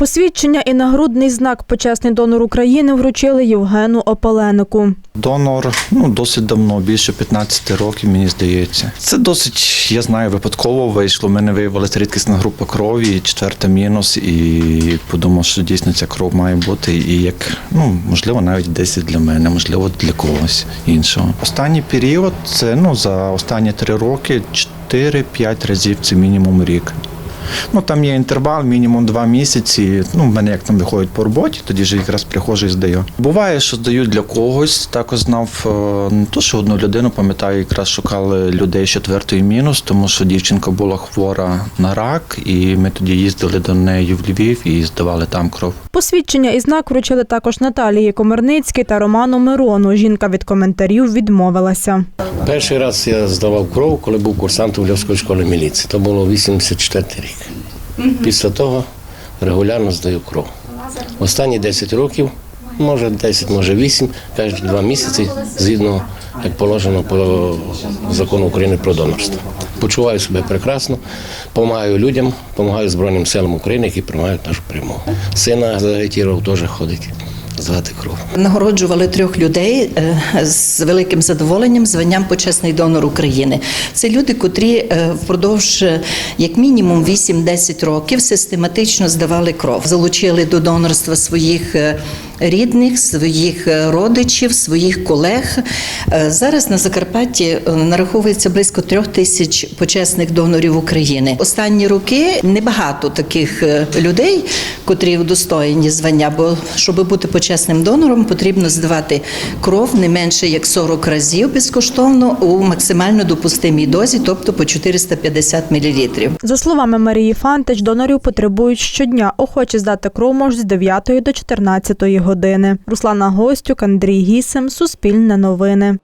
Посвідчення і нагрудний знак почесний донор України вручили Євгену Опаленику. Донор ну досить давно, більше 15 років, мені здається. Це досить, я знаю, випадково вийшло. У мене виявилася рідкісна група крові, четверта мінус, і подумав, що дійсно ця кров має бути. І як ну можливо, навіть 10 для мене, можливо, для когось іншого. Останній період це ну за останні три роки 4-5 разів це мінімум рік. Ну там є інтервал, мінімум два місяці. Ну, в мене як там виходять по роботі, тоді ж якраз приходжу і здаю. Буває, що здаю для когось. Також знав е, не то, що одну людину, пам'ятаю, якраз шукали людей з четвертої мінус, тому що дівчинка була хвора на рак, і ми тоді їздили до неї в Львів і здавали там кров. Посвідчення і знак вручили також Наталії Комарницькій та Роману Мирону. Жінка від коментарів відмовилася. Перший раз я здавав кров, коли був курсантом Львівської школи міліції. То було 84 рік. Після того регулярно здаю кров. Останні 10 років, може 10, може 8, кожні два місяці, згідно як положено по закону України про донорство. Почуваю себе прекрасно, допомагаю людям, допомагаю Збройним силам України, які приймають нашу перемогу. Сина загітірував, теж ходить здавати кров. Нагороджували трьох людей е, з великим задоволенням званням почесний донор України. Це люди, котрі е, впродовж е, як мінімум 8-10 років систематично здавали кров, залучили до донорства своїх. Рідних, своїх е, родичів, своїх колег. Е, Зараз на Закарпатті е, нараховується близько трьох тисяч почесних донорів України. Останні роки небагато таких людей, котрі удостоєні звання, бо щоб бути почесним донором, потрібно здавати кров не менше як 40 разів безкоштовно у максимально допустимій дозі, тобто по 450 мл. За словами Марії Фантич, донорів потребують щодня. Охочі здати кров можуть з 9 до 14 години. Руслана Гостюк, Андрій Гісем, Суспільне новини.